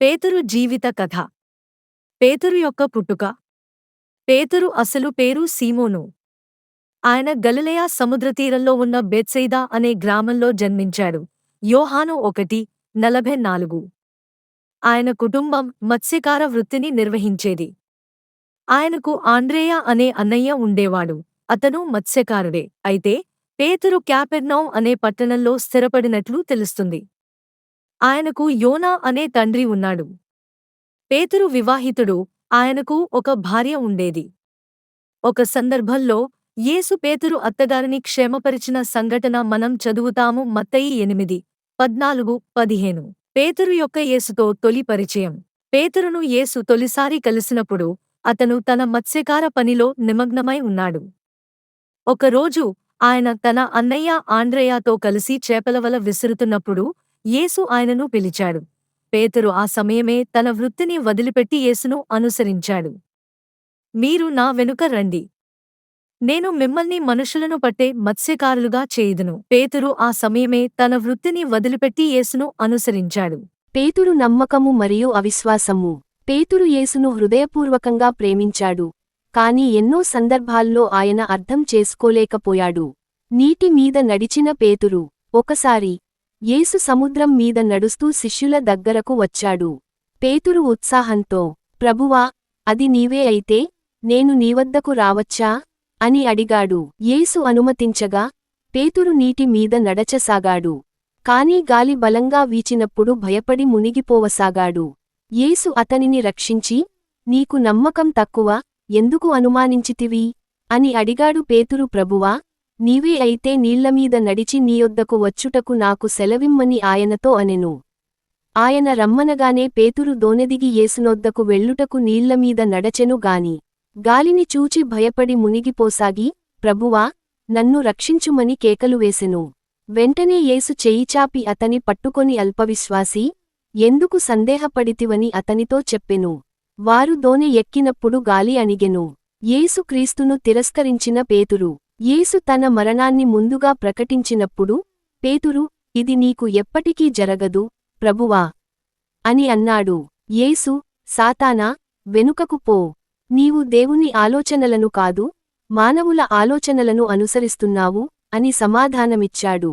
పేతురు జీవిత కథ. పేతురు యొక్క పుట్టుక. పేతురు అసలు పేరు సీమోను. ఆయన గలిలయా సముద్రతీరంలో ఉన్న బెత్సైదా అనే గ్రామంలో జన్మించాడు. యోహాను ఒకటి నలభై నాలుగు. ఆయన కుటుంబం మత్స్యకార వృత్తిని నిర్వహించేది. ఆయనకు ఆండ్రేయ అనే అన్నయ్య ఉండేవాడు. అతను మత్స్యకారుడే. అయితే పేతురు క్యాపెర్నౌ అనే పట్టణంలో స్థిరపడినట్లు తెలుస్తుంది. ఆయనకు యోనా అనే తండ్రి ఉన్నాడు. పేతురు వివాహితుడు ఆయనకు ఒక భార్య ఉండేది. ఒక సందర్భంలో యేసు పేతురు అత్తగారిని క్షేమపరిచిన సంఘటన మనం చదువుతాము మత్తయి ఎనిమిది పద్నాలుగు పదిహేను. పేతురు యొక్క యేసుతో తొలి పరిచయం. పేతురును యేసు తొలిసారి కలిసినప్పుడు అతను తన మత్స్యకార పనిలో నిమగ్నమై ఉన్నాడు. ఒకరోజు ఆయన తన అన్నయ్య ఆండ్రయాతో కలిసి చేపలవల విసురుతున్నప్పుడు యేసు ఆయనను పిలిచాడు. పేతురు ఆ సమయమే తన వృత్తిని వదిలిపెట్టి యేసును అనుసరించాడు. మీరు నా వెనుక రండి. నేను మిమ్మల్ని మనుషులను పట్టే మత్స్యకారులుగా చేయుదును. పేతురు ఆ సమయమే తన వృత్తిని వదిలిపెట్టి యేసును అనుసరించాడు. పేతురు నమ్మకము మరియు అవిశ్వాసము. పేతురు యేసును హృదయపూర్వకంగా ప్రేమించాడు. కాని ఎన్నో సందర్భాల్లో ఆయన అర్థం చేసుకోలేకపోయాడు. నీటి మీద నడిచిన పేతురు ఒకసారి యేసు సముద్రం మీద నడుస్తూ శిష్యుల దగ్గరకు వచ్చాడు. పేతురు ఉత్సాహంతో ప్రభువా అది నీవే అయితే నేను నీవద్దకు రావచ్చా? అని అడిగాడు. యేసు అనుమతించగా పేతురు నీటి మీద నడచసాగాడు. కాని గాలి బలంగా వీచినప్పుడు భయపడి మునిగిపోవసాగాడు. యేసు అతనిని రక్షించి నీకు నమ్మకం తక్కువ ఎందుకు అనుమానించితివి? అని అడిగాడు పేతురు ప్రభువా నీవే అయితే నీళ్ళమీద నడిచి నీయొద్దకు వచ్చుటకు నాకు సెలవిమ్మని ఆయనతో అనెను. ఆయన రమ్మనగానే పేతురు దోనెదిగి యేసునొద్దకు వెళ్ళుటకు నీళ్ళమీద నడచెను గాని గాలిని చూచి భయపడి మునిగిపోసాగి ప్రభువా నన్ను రక్షించుమని కేకలు వేసెను. వెంటనే యేసు చేయిచాపి అతని పట్టుకొని అల్పవిశ్వాసి ఎందుకు సందేహపడితివని అతనితో చెప్పెను. వారు దోనె ఎక్కినప్పుడు గాలి అణిగెను. యేసుక్రీస్తును తిరస్కరించిన పేతురు యేసు తన మరణాన్ని ముందుగా ప్రకటించినప్పుడు పేతురు ఇది నీకు ఎప్పటికీ జరగదు ప్రభువా అని అన్నాడు. యేసు సాతానా వెనుకకు పో. నీవు దేవుని ఆలోచనలను కాదు మానవుల ఆలోచనలను అనుసరిస్తున్నావు అని సమాధానమిచ్చాడు.